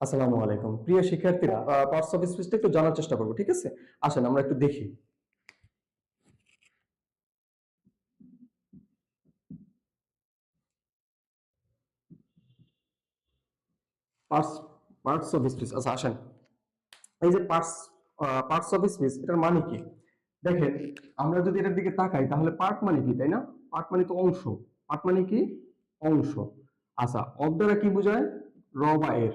আসসালামু আলাইকুম। প্রিয় শিক্ষার্থীরা পার্টস অফ স্পিচটা একটু জানার চেষ্টা করব, ঠিক আছে? আসেন, আমরা একটু দেখি। পার্টস পার্টস অফ স্পিচ আচ্ছা আসেন। এই যে পার্টস পার্টস অফ স্পিচ এটার মানে কি? দেখেন, আমরা যদি এটার দিকে তাকাই, তাহলে পার্ট মানে কি, তাই না? পার্ট মানে তো অংশ। পার্ট মানে কি? অংশ। আচ্ছা অব দ্বারা কি বোঝায়? র বা এর।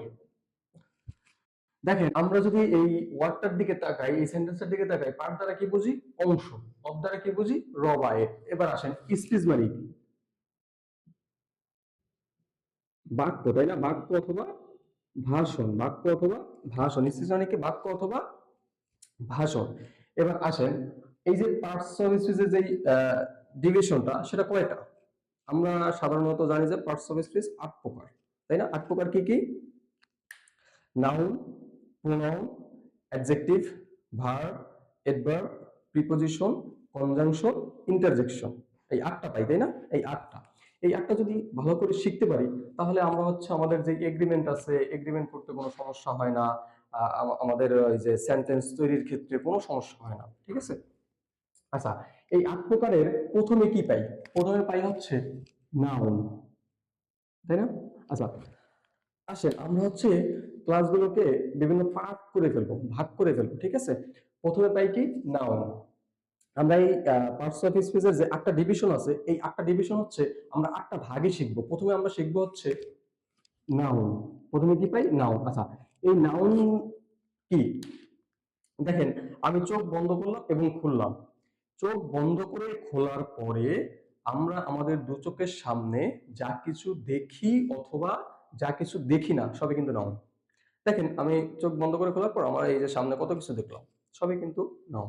দেখেন, আমরা যদি এই ওয়ার্ডটার দিকে তাকাই, এই সেন্টেন্সটার দিকে তাকাই পার্ট দ্বারা কি বুঝি? অংশ। অব দ্বারা কি বুঝি? র এবার আসেন, স্পিচ মানে কি? বাক্য, তাই না? বাক্য অথবা ভাষণ। বাক্য অথবা ভাষণ। স্পিচ মানে কি? বাক্য অথবা ভাষণ। এবার আসেন, এই যে পার্টস অফ স্পিচের যে ডিভিশনটা সেটা কয়টা? আমরা সাধারণত জানি যে পার্টস অফ স্পিচ আট প্রকার। তাই না? আট প্রকার কি কি? Noun pronoun adjective verb adverb preposition conjunction interjection এই আটটা পাই, তাই না? এই আটটা। এই আটটা যদি ভালো করে শিখতে পারি, তাহলে আমরা হচ্ছে আমাদের যে এগ্রিমেন্ট আছে এগ্রিমেন্ট করতে কোনো সমস্যা হয় না। আমাদের ওই যে সেন্টেন্স তৈরির ক্ষেত্রে কোনো সমস্যা হয় না, ঠিক আছে? আচ্ছা এই আট প্রকারের প্রথমে কি পাই? প্রথমে পাই হচ্ছে নাউন তাই না? আচ্ছা আসেন, আমরা হচ্ছে ক্লাসগুলোকে বিভিন্ন পার্ট করে ফেলব, ভাগ করে ফেলব, ঠিক আছে? প্রথমে পাই কি? নাউন আমরা এই পার্টস অফ স্পিচের যে আটটা ডিভিশন আছে, এই আটটা ডিভিশন হচ্ছে আমরা আটটা ভাগে শিখব। প্রথমে আমরা শিখব হচ্ছে নাউন প্রথমে কি পাই? নাউন আচ্ছা এই নাউন কি? দেখেন, আমি চোখ বন্ধ করলাম এবং খুললাম। চোখ বন্ধ করে খোলার পরে আমরা আমাদের দু চোখের সামনে যা কিছু দেখি অথবা যা কিছু দেখি না, সবই কিন্তু নাউন দেখেন, আমি চোখ বন্ধ করে খোলার পর আমার এই যে সামনে কত কিছু দেখলাম, সবই কিন্তু নাম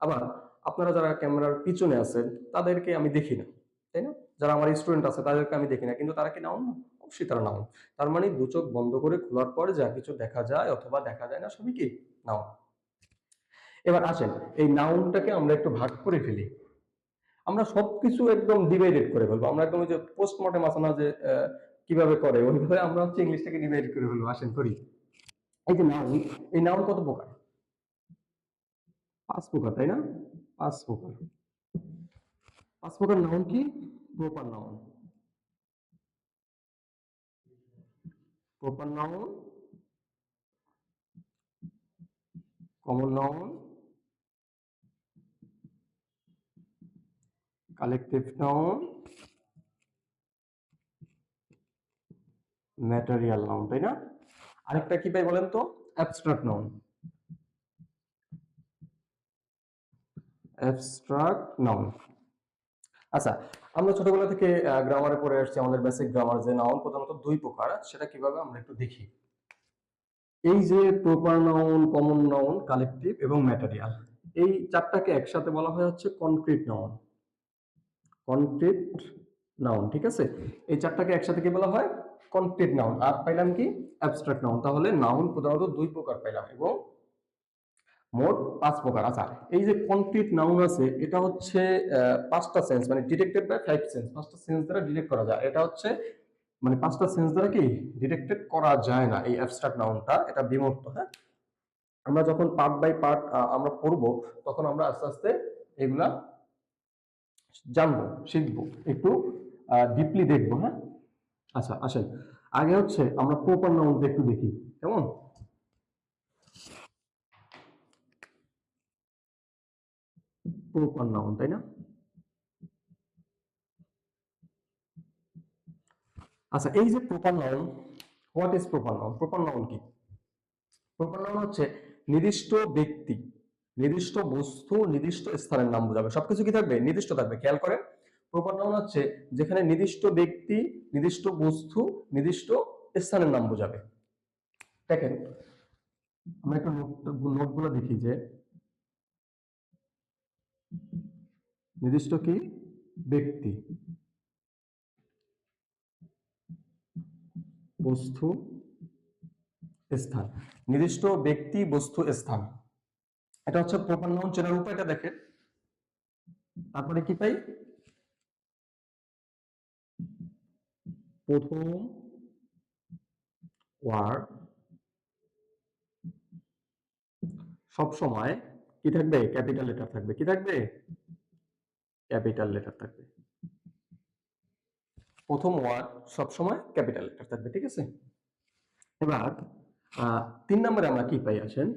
আবার আপনারা যারা ক্যামেরার পিছনে আছেন, তাদেরকে আমি দেখি না, তাই না? যারা আমার স্টুডেন্ট আছে, তাদেরকে আমি দেখি না, কিন্তু তারা কি নাউন না অবশ্যই তারা নাউন তার মানে দু চোখ বন্ধ করে খোলার পর যা কিছু দেখা যায় অথবা দেখা যায় না, সবই কি নাউন এবার আসেন, এই নাউনটাকে আমরা একটু ভাগ করে ফেলি। আমরা সবকিছু একদম ডিভাইডেড করে ফেলব। আমরা একদম ওই যে পোস্টমর্টেম আছে না যে কীভাবে করে, ওইভাবে আমরা হচ্ছে ইংলিশটাকে ডিভাইড করে ফেলব। আসেন, করি। এই যে নাউন এই নাউন কত প্রকার? পাঁচ প্রকার, তাই না? পাঁচ প্রকার। পাঁচ প্রকার নাউন কি? Proper noun. Proper noun. Common noun. Collective noun. Material noun, তাই না? আরেকটা কি পাই বলেন তো? অ্যাবস্ট্রাক্ট নাউন অ্যাবস্ট্রাক্ট নাউন আচ্ছা আমরা ছোটবেলা থেকে গ্রামারে পড়ে আসছি। আমাদের বেসিক গ্রামার যে নাউন প্রধানত দুই প্রকার। সেটা কীভাবে আমরা একটু দেখি। এই যে proper noun common noun collective এবং ম্যাটেরিয়াল এই চারটাকে একসাথে বলা হয় হচ্ছে কনক্রিট নাউন কনক্রিট নাউন ঠিক আছে? এই চারটাকে একসাথে কি বলা হয়? কনক্রিট নাউন আর পাইলাম কি? অ্যাবস্ট্রাক্ট নাউন তাহলে নাউন প্রধানত দুই প্রকার পাইলাম এবং মোট পাঁচ প্রকার। আচ্ছা এই যে কনক্রিট নাউন আছে, এটা হচ্ছে পাঁচটা সেন্স মানে ডিটেক্টেড বাই ফাইভ সেন্স পাঁচটা সেন্স দ্বারা ডিটেক্ট করা যায়। এটা হচ্ছে মানে পাঁচটা সেন্স দ্বারা কি? ডিটেক্টেড করা যায় না, এই অ্যাবস্ট্রাক্ট নাউনটা এটা বিমূর্ত হ্যাঁ? আমরা যখন পার্ট বাই পার্ট আমরা পড়ব, তখন আমরা আস্তে আস্তে এগুলা জানব, শিখব, একটু ডিপলি দেখব হ্যাঁ? আচ্ছা আসেন। আগে হচ্ছে আমরা প্রপার নাউনটা একটু দেখি, কেমন? প্রপার নাউন তাই না? আচ্ছা এই যে proper noun what is proper noun proper noun কি? প্রপার নাউন হচ্ছে নির্দিষ্ট ব্যক্তি, নির্দিষ্ট বস্তু, নির্দিষ্ট স্থানের নাম বোঝাবে। সবকিছু কি থাকবে? নির্দিষ্ট থাকবে। খেয়াল করেন প্রপার হচ্ছে যেখানে নির্দিষ্ট ব্যক্তি, নির্দিষ্ট বস্তু, নির্দিষ্ট স্থানের নাম বোঝাবে। দেখেন, আমরা একটু নোটগুলো দেখি যে, নির্দিষ্ট কি? ব্যক্তি। বস্তু, স্থান। নির্দিষ্ট ব্যক্তি, বস্তু, স্থান। এটা হচ্ছে প্রপার নাউন চেনার উপায়টা দেখেন। তারপরে কি পাই? প্রথম ওয়ার্ড সব সময় কি থাকবে? ক্যাপিটাল লেটার থাকবে। কি থাকবে? ক্যাপিটাল লেটার থাকবে। প্রথম ওয়ার্ড সব সময় ক্যাপিটাল লেটার থাকবে, ঠিক আছে? এবার তিন নম্বরে আমরা কি পাই আসেন?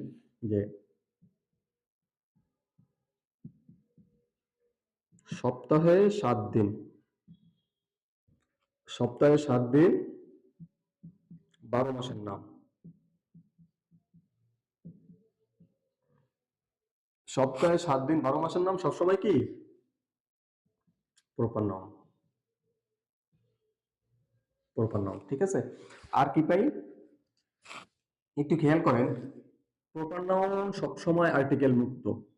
যে সপ্তাহে সাত দিন। সপ্তাহে সাত দিন, বারো মাসের নাম। সপ্তাহে সাত দিন, বারো মাসের নাম সবসময় কি? প্রপার নাম। নাম, ঠিক আছে? আর কি পাই? একটু খেয়াল করেন, প্রপার নাউন সবসময় আর্টিকেল মুক্ত।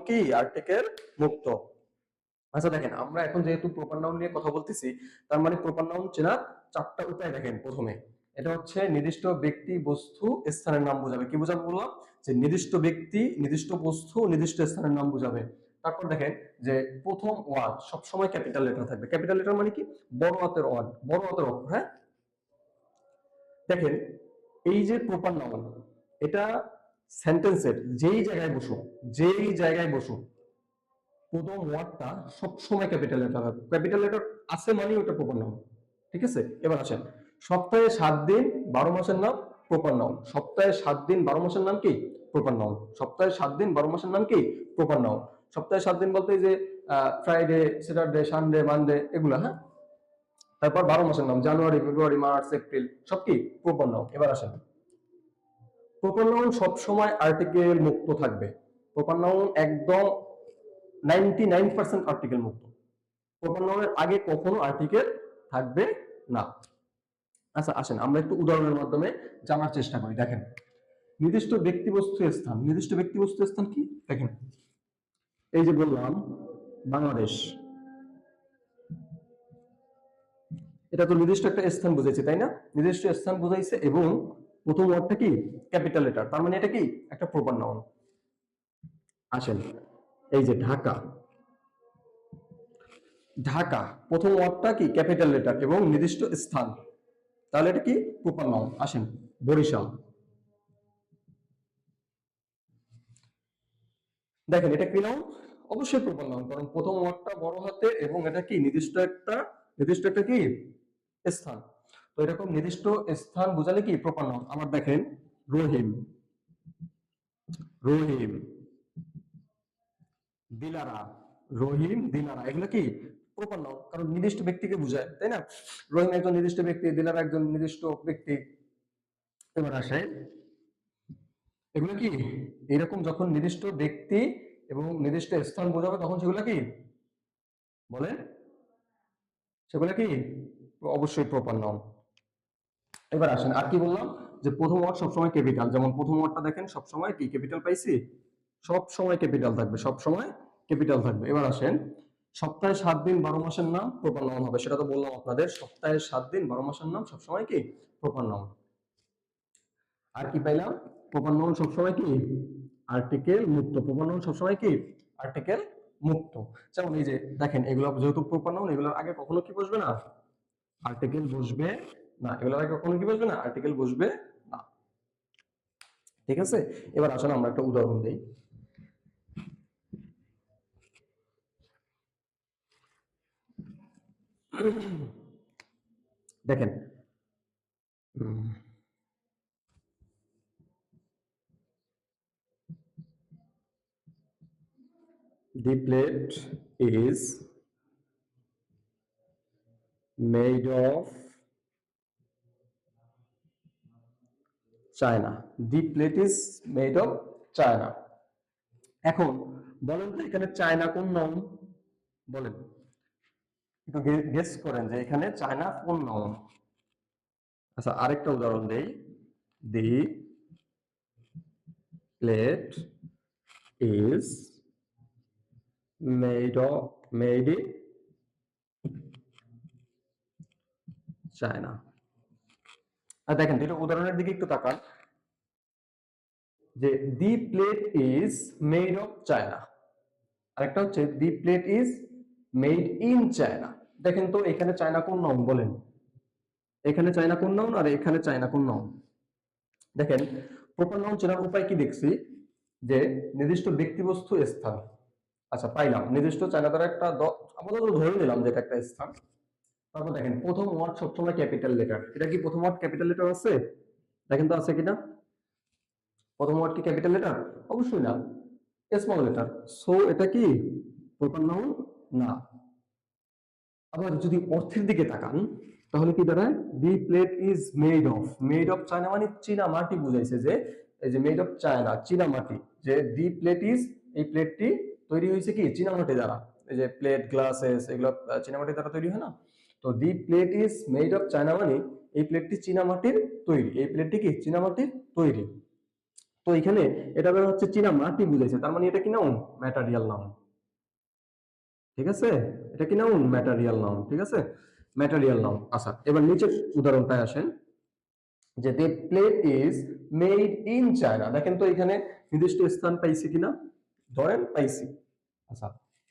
কি? মুক্ত। আচ্ছা দেখেন, আমরা এখন যেহেতু নিয়ে কথা বলতেছি, তার মানে চারটা উপায় দেখেন প্রথমে। এটা হচ্ছে নির্দিষ্ট ব্যক্তি, বস্তু, স্থানের নাম বোঝাবে। কি বোঝাবে বললাম? যে নির্দিষ্ট ব্যক্তি, নির্দিষ্ট বস্তু, নির্দিষ্ট স্থানের নাম বোঝাবে। তারপর দেখেন যে প্রথম ওয়ার্ড, সবসময় ক্যাপিটাল লেটার থাকবে। ক্যাপিটাল লেটার মানে কি? বড় হাতের ওয়ার্ড, বড় হাতের অক্ষর হ্যাঁ? দেখেন, এই যে প্রপার নাউন এটা সেন্টেন্সের যেই জায়গায় বসো, যেই জায়গায় বসো, প্রথম ওয়ার্ডটা সবসময় ক্যাপিটাল লেটার হবে ক্যাপিটাল লেটার আছে মানে ওটা প্রপার নাউন ঠিক আছে? এবার আসেন, সপ্তাহে সাত দিন, বারো মাসের নাম প্রপার নাউন সপ্তাহে সাত দিন, বারো মাসের নাম কি? প্রপার নাউন সপ্তাহে সাত দিন, বারো মাসের নাম কি? প্রপার নাউন সপ্তাহে সাত দিন বলতে যে ফ্রাইডে স্যাটারডে সানডে মানডে এগুলা হ্যাঁ? তারপর বারো মাসের নাম জানুয়ারি ফেব্রুয়ারি মার্চ এপ্রিল সব কি? প্রপার নাউন এবার আসেন। প্রপার নাউন সবসময় আর্টিকেল মুক্ত থাকবে। প্রপার নাউন একদম নাইনটি নাইন পার্সেন্ট আর্টিকেল মুক্ত। প্রপার নাউনের আগে কখনো আর্টিকেল থাকবে না। আচ্ছা আসেন, আমরা একটু উদাহরণের মাধ্যমে জানার চেষ্টা করি। দেখেন, নির্দিষ্ট ব্যক্তিবস্তু স্থান, নির্দিষ্ট ব্যক্তিবস্তু স্থান কি? দেখেন, এই যে বললাম, বাংলাদেশ। এটা তো নির্দিষ্ট একটা স্থান বুঝাইছে, তাই না? নির্দিষ্ট স্থান বুঝাইছে এবং প্রথম ওয়ার্ডটা কি? ক্যাপিটাল লেটার তার মানে এটা কি? একটা প্রপার নাউন আসেন। এই যে ঢাকা। ঢাকা। প্রথম ওয়ার্ডটা কি? ক্যাপিটাল লেটার এবং নির্দিষ্ট স্থান। তাহলে এটা কি? প্রপার নাউন আসেন। বরিশাল। দেখেন, এটা কি নাউন অবশ্যই প্রপার নাউন কারণ প্রথম ওয়ার্ডটা বড় হাতে এবং এটা কি? নির্দিষ্ট একটা নির্দিষ্ট একটা কি? স্থান। তো এরকম নির্দিষ্ট স্থান বোঝালে কি প্রপার আমার দেখেন, রহিম। রহিম। দিলারা। রহিম, দিলারা। এগুলো কি? প্রপার কারণ নির্দিষ্ট ব্যক্তিকে বোঝায়, তাই না? রহিম একজন নির্দিষ্ট ব্যক্তি, দিলারা একজন নির্দিষ্ট ব্যক্তি। এবার আসে এগুলো কি? এরকম যখন নির্দিষ্ট ব্যক্তি এবং নির্দিষ্ট স্থান বোঝাবে, তখন সেগুলো কি? বলেন। সেগুলো কি? অবশ্যই প্রপার এবার আসেন, আর কি বললাম? যে প্রথম ওয়ার্ড সবসময় ক্যাপিটাল যেমন প্রথম ওয়ার্ডটা দেখেন, সবসময় কি ক্যাপিটাল পাইছি? সব সময় ক্যাপিটাল থাকবে সব সময় ক্যাপিটাল থাকবে। এবার আসেন, সপ্তাহে সাত দিন বারো মাসের নাম প্রপার নাউন হবে, সেটা তো বললাম আপনাদের, সপ্তাহে সাত দিন বারো মাসের নাম সবসময় কি? প্রপার নাউন আর কি পাইলাম? প্রপার নাউন সবসময় কি? আর্টিকেল মুক্ত প্রপার নাউন সবসময় কি? আর্টিকেল মুক্ত। যেমন এই যে, দেখেন, এগুলো যেহেতু প্রপার নাউন এগুলোর আগে কখনো কি বসবে না? আর্টিকেল বসবে না, এগুলোর আগে কখনো কি বসবে না? আর্টিকেল বসবে না। ঠিক আছে? এবার আসলে আমরা একটা উদাহরণ দিই। দেখেন। The plate is made of China. The plate is made of China. এখন বলেন তো, এখানে চায়না কোন নাউন বলেন। একটু গেস করেন যে এখানে চায়না কোন নাউন আচ্ছা আরেকটা উদাহরণ দেই। The plate is made of, made in China. দেখেন দুটো উদাহরণের দিকে একটু তাকান। যে, the plate is made of china. আরেকটা হচ্ছে, the plate is made in China. দেখেন তো, এখানে চায়না কোন নাউন বলেন? এখানে চায়না কোন নাউন আর এখানে চায়না কোন নাউন দেখেন প্রপার নাউন চেনার উপায় কি দেখছি? যে, নির্দিষ্ট ব্যক্তিবস্তু স্থান। আচ্ছা পাইলাম। নির্দিষ্ট চায়না দ্বারা একটা আপাতত ধরে নিলাম যে এটা একটা স্থান। তারপর দেখেন, প্রথম ওয়ার্ড সবসময় ক্যাপিটাল লেটার এটা কি প্রথম ওয়ার্ড ক্যাপিটাল লেটার আছে? দেখেন তো আছে কিনা? প্রথম ওয়ার্ড কি ক্যাপিটাল লেটার অবশ্যই না। স্মল লেটার সো এটা কি? প্রপার নাউন না। আবার যদি অর্থের দিকে তাকান, তাহলে কি দাঁড়ায়? The plate is made of made of china মানে চীনা মাটি বুঝাইছে যে, এই যে মেড অফ চায়না চীনা মাটি। যে দি প্লেট ইজ এই প্লেটটি তৈরি হয়েছে কি? চীনা মাটি দ্বারা। এই যে প্লেট গ্লাসেস এগুলো চীনা মাটি দ্বারা তৈরি হয় না? তো the plate is made of china মানে এই প্লেটটি চীনা মাটির তৈরি, এই প্লেটটি কি চীনা মাটির তৈরি? তো এখানে এটা হচ্ছে চীনা মাটি বুঝাইছে, তার মানে এটা কি নাউন ম্যাটারিয়াল নাউন ঠিক আছে? এটা কি নাউন ম্যাটারিয়াল নাউন ঠিক আছে? ম্যাটারিয়াল নাউন আচ্ছা এবার নিচের উদাহরণটায় আসেন। যে the plate is made in China. দেখেন তো এখানে নির্দিষ্ট স্থান পাইছি কিনা? ধরেন পাইছি। আচ্ছা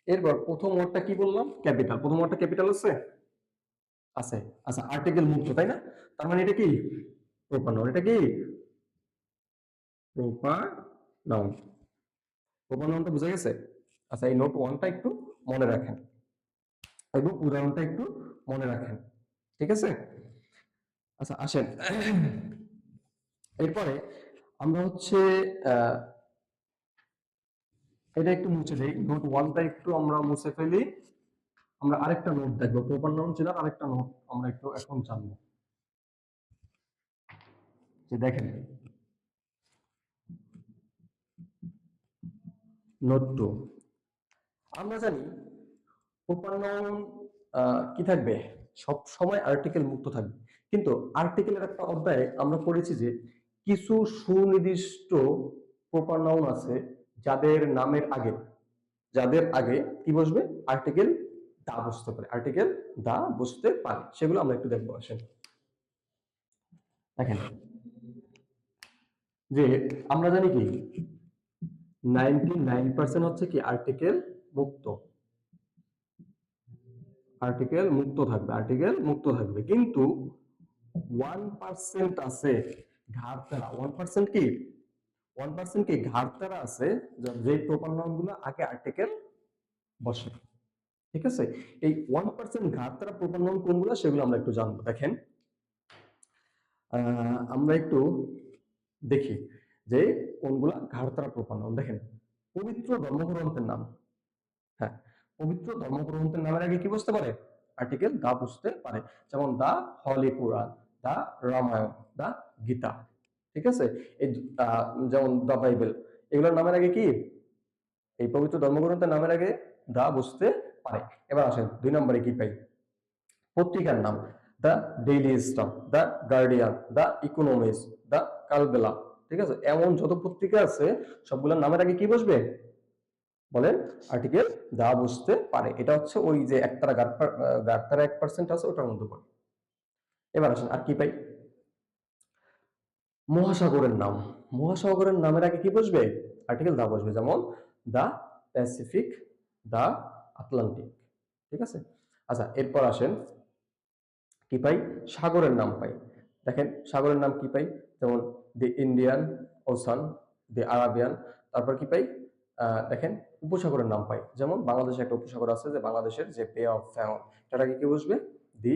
এরপর প্রথম ওয়ার্ডটা কি বললাম? ক্যাপিটাল। প্রথম ওয়ার্ডটা ক্যাপিটাল আছে? আছে। আচ্ছা আর্টিকেল মুক্ত, তাই না? তার মানে এটা কি? প্রপার নাউন এটা কি? প্রপার নাউন প্রপার নাউনটা বুঝা গেছে? আচ্ছা এই নোট ওয়ানটা একটু মনে রাখেন। এবং উদাহরণটা একটু মনে রাখেন। ঠিক আছে? আচ্ছা আসেন। এরপরে আমরা হচ্ছে এটা একটু মুছে দেই নোট ওয়ানটা একটু আমরা মুছে ফেলি। আমরা আরেকটা নোট দেখব। প্রপার নাউন চেনার আরেকটা নোট আমরা একটু এখন জানব। যে দেখেন নোট টু আমরা জানি প্রপার নাউন কি থাকবে? সব সময় আর্টিকেল মুক্ত থাকবে। কিন্তু আর্টিকেলের একটা অধ্যায়ে আমরা পড়েছি যে কিছু সুনির্দিষ্ট প্রপার নাউন আছে যাদের নামের আগে, যাদের আগে কি বসবে? আর্টিকেল দা বসতে পারে। আর্টিকেল দা বসতে পারে। সেগুলো আমরা একটু দেখব, আসেন। দেখেন। যে আমরা জানি কি? নাইনটি নাইন পার্সেন্ট হচ্ছে কি আর্টিকেল মুক্ত। আর্টিকেল মুক্ত থাকবে আর্টিকেল মুক্ত থাকবে। কিন্তু ওয়ান পার্সেন্ট আছে ঘাড়তারা ওয়ান পার্সেন্ট কি? ওয়ান পার্সেন্ট কি ঘাড়তারা আছে? যা- প্রপার নাউনগুলো আগে আর্টিকেল বসে। ঠিক আছে? এই ওয়ান পার্সেন্ট ঘাড়তারা প্রপার নাউন কোনগুলো সেগুলো আমরা একটু জানব। দেখেন আমরা একটু দেখি যে কোনগুলা ঘাড়তারা প্রপার নাউন দেখেন, পবিত্র ধর্মগ্রন্থের নাম। হ্যাঁ পবিত্র ধর্মগ্রন্থের নামের আগে কি বুঝতে পারে? আর্টিকেল দা বুঝতে পারে। যেমন, দা হলি কোরআন দা রামায়ণ দা গীতা ঠিক আছে? এই যেমন, দা বাইবেল এগুলোর নামের আগে কি? এই পবিত্র ধর্মগ্রন্থের নামের আগে দা বুঝতে পারে এবার আসেন দুই নম্বরে কি পাই? পত্রিকার নাম, the Daily Star, the Guardian, the Economist, the Kalbela. ঠিক আছে? এমন যত পত্রিকা আছে, সবগুলোর নামের আগে কি বসবে? বলেন আর্টিকেল দা বুঝতে পারে। এটা হচ্ছে ওই যে একতারা গাড়তারা এক পার্সেন্ট আছে, ওটার মধ্যে পড়ে। এবার আসেন, আর কি পাই? মহাসাগরের নাম। মহাসাগরের নামের আগে কি বসবে? আর্টিকেল দা বসবে, যেমন দা প্যাসিফিক দা আটলান্টিক, ঠিক আছে? আচ্ছা এরপর আসেন কি পাই? সাগরের নাম পাই। দেখেন, সাগরের নাম কি পাই? যেমন the Indian Ocean the Arabian তারপর কি পাই? দেখেন, উপসাগরের নাম পাই। যেমন বাংলাদেশে একটা উপসাগর আছে যে বাংলাদেশের যে বে অফ এটার আগে কি বসবে দি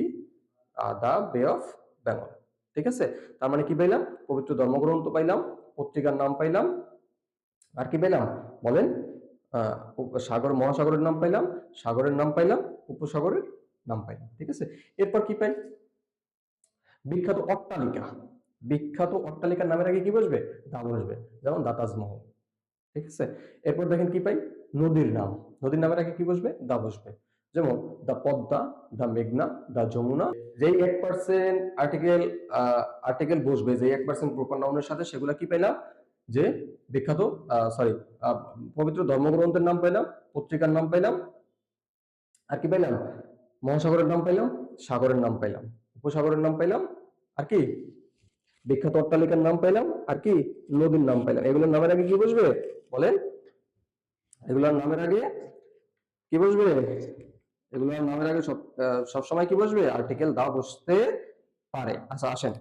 দা বে অফ বেঙ্গল ঠিক আছে? তার মানে কি পাইলাম? পবিত্র ধর্মগ্রন্থ পাইলাম, পত্রিকার নাম পাইলাম। আর কি পেলাম বলেন সাগর, মহাসাগরের নাম পাইলাম, সাগরের নাম পাইলাম, উপসাগরের নাম পাইলাম, ঠিক আছে? এরপর কি পাই? বিখ্যাত অট্টালিকা। বিখ্যাত অট্টালিকার নামের আগে কি বসবে? দা বসবে, যেমন দা তাজমহল ঠিক আছে? এরপর দেখেন কি পাই? নদীর নাম। নদীর নামের আগে কি বসবে? দা বসবে। যেমন, দা পদ্মা, দা মেঘনা, দা যমুনা। যেই এক পার্সেন্ট আর্টিকেল আর্টিকেল বসবে, যেই এক পার্সেন্ট প্রপার নাউনের সাথে, সেগুলা কি পাইলাম? যে বিখ্যাত সরি পবিত্র ধর্মগ্রন্থের নাম পাইলাম, পত্রিকার নাম পাইলাম, আর কি পাইলাম? মহাসাগরের নাম পাইলাম, সাগরের নাম পাইলাম, উপসাগরের নাম পাইলাম, আর কি? বিখ্যাত অট্টালিকার নাম পাইলাম, আর কি? নদীর নাম পাইলাম। এগুলোর নামের আগে কি বসবে বলেন। এগুলোর নামের আগে কি বসবে এগুলোর নামের আগে সব সবসময় কি বসবে আর্টিকেল দা বসতে পারে। আচ্ছা আসেন।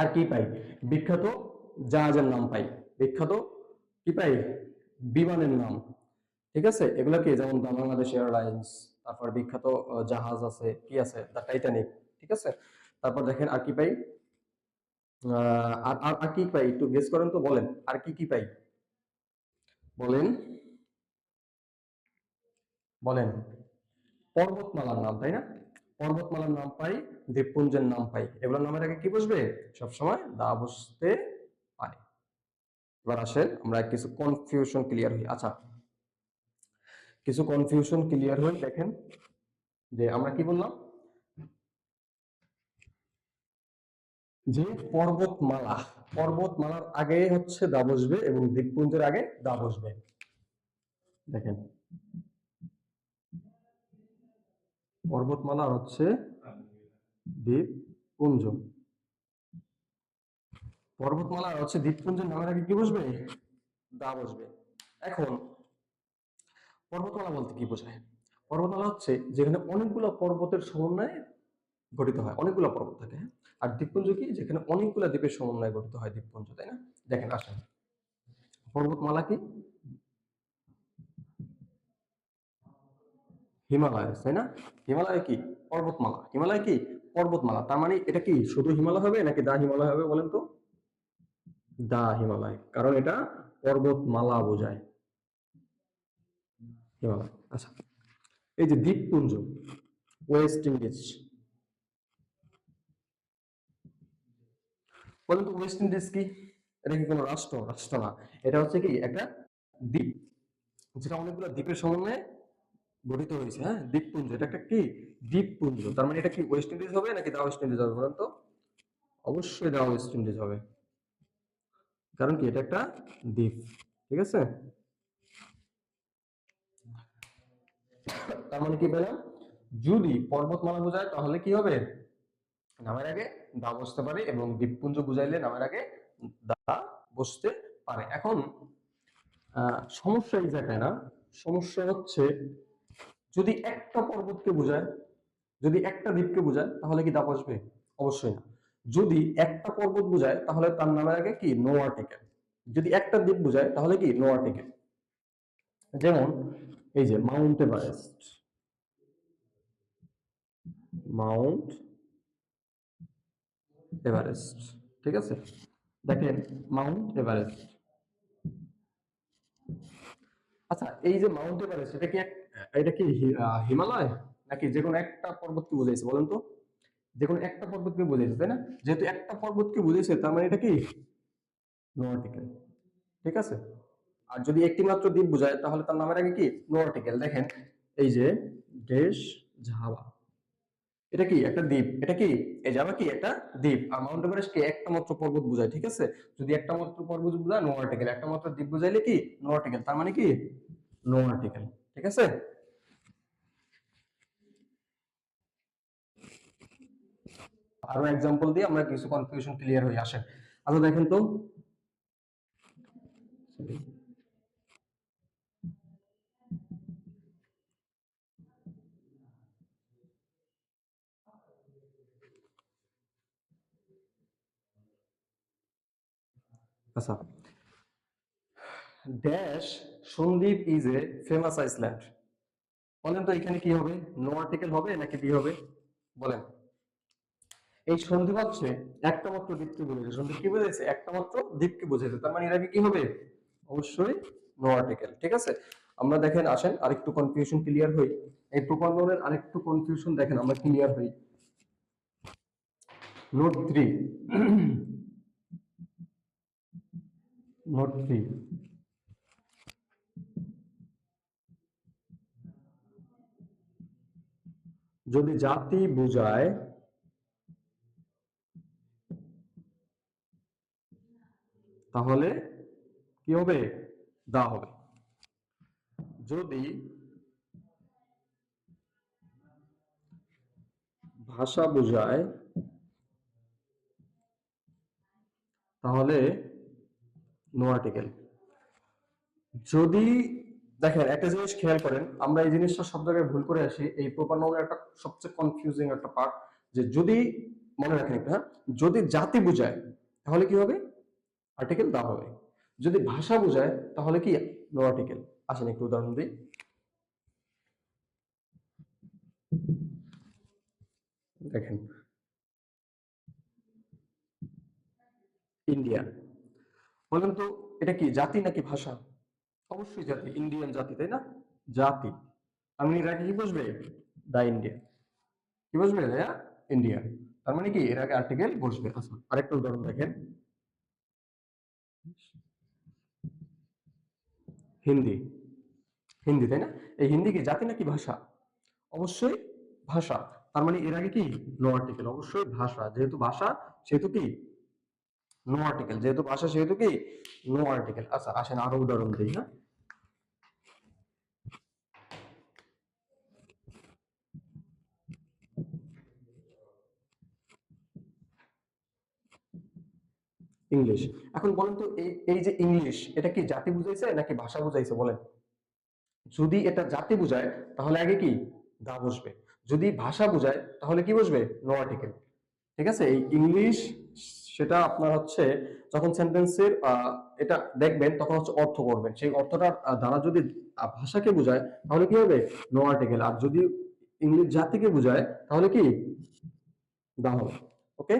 আর কি পাই? বিখ্যাত জাহাজের নাম পাই। বিখ্যাত কি পাই? বিমানের নাম। ঠিক আছে? এগুলো কি? যেমন বাংলাদেশ এয়ারলাইন্স, তারপর বিখ্যাত জাহাজ আছে, কি আছে? The Titanic. ঠিক আছে? তারপর দেখেন আর কি পাই? আর আর কি পাই? একটু গেস করেন তো, বলেন। আর কি কি পাই? বলেন। বলেন। পর্বতমালার নাম, তাই না? পর্বতমালার নাম পাই, দ্বীপপুঞ্জের নাম পাই। এগুলোর নামের আগে কি বসবে? সবসময় দা বসতে এবার আসেন, আমরা কিছু কনফিউশন ক্লিয়ার হই। আচ্ছা কিছু কনফিউশন ক্লিয়ার হই, দেখেন যে আমরা কি বললাম? যে পর্বতমালা, পর্বতমালার আগে হচ্ছে দা বসবে এবং দ্বীপপুঞ্জের আগে দা বসবে। দেখেন, পর্বতমালা হচ্ছে দ্বীপপুঞ্জ। পর্বতমালা হচ্ছে দ্বীপপুঞ্জের নামের আগে কি বসবে? দা বসবে। এখন পর্বতমালা বলতে কি বোঝায়? পর্বতমালা হচ্ছে যেখানে অনেকগুলো পর্বতের সমন্বয়ে গঠিত হয়, অনেকগুলো পর্বত থাকে হ্যাঁ? আর দ্বীপপুঞ্জ কি? যেখানে অনেকগুলো দ্বীপের সমন্বয়ে গঠিত হয় দ্বীপপুঞ্জ, তাই না? দেখেন, আসেন। পর্বতমালা কি? হিমালয়, তাই না? হিমালয় কি? পর্বতমালা। হিমালয় কি? পর্বতমালা। তার মানে এটা কি, শুধু হিমালয় হবে নাকি দা হিমালয় হবে বলেন তো? দা হিমালয়। কারণ এটা পর্বতমালা বোঝায়। হিমালয়। আচ্ছা। এই যে দ্বীপপুঞ্জ, ওয়েস্ট ইন্ডিজ। বলেন ওয়েস্ট ইন্ডিজ কি? এটা কি কোনো রাষ্ট্র? রাষ্ট্র না। এটা হচ্ছে কি একটা দ্বীপ, যেটা অনেকগুলো দ্বীপের সমন্বয়ে গঠিত হয়েছে হ্যাঁ? দ্বীপপুঞ্জ। এটা একটা কি? দ্বীপপুঞ্জ। তার মানে এটা কি ওয়েস্ট ইন্ডিজ হবে নাকি দা ওয়েস্ট ইন্ডিজ হবে বলেন তো? অবশ্যই দা ওয়েস্ট ইন্ডিজ হবে। কারণ কি? এটা একটা দ্বীপ ঠিক আছে? তার মানে কি পেলাম? যদি পর্বতমালা বোঝায়, তাহলে কি হবে? নামের আগে দা বসতে পারে এবং দ্বীপপুঞ্জ বুঝাইলে নামের আগে দা বসতে পারে। এখন সমস্যা এই জায়গায় না। সমস্যা হচ্ছে, যদি একটা পর্বতকে বোঝায়, যদি একটা দ্বীপকে বোঝায়, তাহলে কি দা বসবে? অবশ্যই না। যদি একটা পর্বত বোঝায়, তাহলে তার নামের আগে কি? নো আর্টিকেল যদি একটা দ্বীপ বোঝায়, তাহলে কি? নো আর্টিকেল যেমন এই যে মাউন্ট এভারেস্ট। Mount Everest. ঠিক আছে? দেখেন, মাউন্ট এভারেস্ট। আচ্ছা এই যে মাউন্ট এভারেস্ট, এটা কি এটা কি হিমালয়? নাকি যে কোনো একটা পর্বতকে বুঝাইছে, বলেন তো। কোনো একটা পর্বতকে বুঝাইছে তাই না? যেহেতু একটা পর্বতকে বুঝাইছে তার মানে এটা কি? নো আর্টিকেল ঠিক আছে? আর যদি একটি মাত্র দ্বীপ বোঝায়, তাহলে তার নামের আগে কি? নো আর্টিকেল দেখেন। এই যে দেশ ঝাবা এটা কি? একটা দ্বীপ। এটা কি? এই যাবা কি? একটা দ্বীপ। আর মাউন্ট এভারেস্ট কি একটা মাত্র পর্বত বোঝায়, ঠিক আছে? যদি একটা মাত্র পর্বত বোঝায় নো আর্টিকেল একটা মাত্র দ্বীপ বোঝাইলে কি? নো আর্টিকেল তার মানে কি? নো আর্টিকেল ঠিক আছে? আরও এক্সাম্পল দিয়ে আমরা কিছু কনফিউশন ক্লিয়ার হয়ে আসেন আচ্ছা দেখেন তো। আচ্ছা। Dash Sandwip is a famous island বলেন তো, এখানে কি হবে? নো আর্টিকেল হবে নাকি কি হবে? বলেন। এই সন্ধি হচ্ছে একটা মাত্র দ্বীপকে বোঝাইছে সন্দীপ কি বোঝাইছে একটা মাত্র দ্বীপকে বোঝাইছে তার মানে আগে কি হবে? অবশ্যই নো আর্টিকেল ঠিক আছে? আমরা দেখেন, আসেন, আরেকটু কনফিউশন ক্লিয়ার হই। এই প্রকল্পের আরেকটু কনফিউশন দেখেন, আমরা ক্লিয়ার হই। নোট থ্রি নোট থ্রি যদি জাতি বোঝায় তাহলে কি হবে? দা হবে। যদি ভাষা বোঝায়, তাহলে নো আর্টিকেল যদি, দেখেন, একটা জিনিস খেয়াল করেন, আমরা এই জিনিসটা সব জায়গায় ভুল করে আসি, এই প্রপার নাউনের একটা সবচেয়ে কনফিউজিং একটা পার্ট যে যদি, মনে রাখেন একটু হ্যাঁ? যদি জাতি বোঝায়, তাহলে কি হবে? আর্টিকেল দা হবে। যদি ভাষা বোঝায়, তাহলে কি নো আর্টিকেল আসেন একটু উদাহরণ দিই। দেখেন। ইন্ডিয়া বলেন তো, এটা কি জাতি নাকি ভাষা? অবশ্যই জাতি ইন্ডিয়ান জাতি, তাই না? জাতি। আমি এর আগে কি বসবে দা ইন্ডিয়া কি বসবে দা ইন্ডিয়া তার মানে কি? এর আগে আর্টিকেল বসবে। আচ্ছা আরেকটা উদাহরণ দেখেন। হিন্দি। হিন্দি, তাই না? এই হিন্দি কি জাতি নাকি ভাষা? অবশ্যই ভাষা। তার মানে এর আগে কি? নো আর্টিকেল অবশ্যই ভাষা। যেহেতু ভাষা, সেহেতু কি? নো আর্টিকেল যেহেতু ভাষা, সেহেতু কি? নো আর্টিকেল আচ্ছা আসেন আরও উদাহরণ দিই হ্যাঁ? ইংলিশ। এখন বলেন তো এই যে ইংলিশ এটা কি জাতি বুঝাইছে নাকি ভাষা বুঝাইছে বলেন? যদি এটা জাতি বুঝায় তাহলে আগে কি? দা বসবে। যদি ভাষা বুঝায় তাহলে কি বসবে? নো আর্টিকেল ঠিক আছে? এই ইংলিশ সেটা আপনার হচ্ছে যখন সেন্টেন্সের এটা দেখবেন তখন হচ্ছে অর্থ করবেন। সেই অর্থটার আহ, দ্বারা যদি ভাষাকে বোঝায় তাহলে কি হবে? নো আর্টিকেল আর যদি ইংলিশ জাতিকে বোঝায় তাহলে কি? দা হবে। ওকে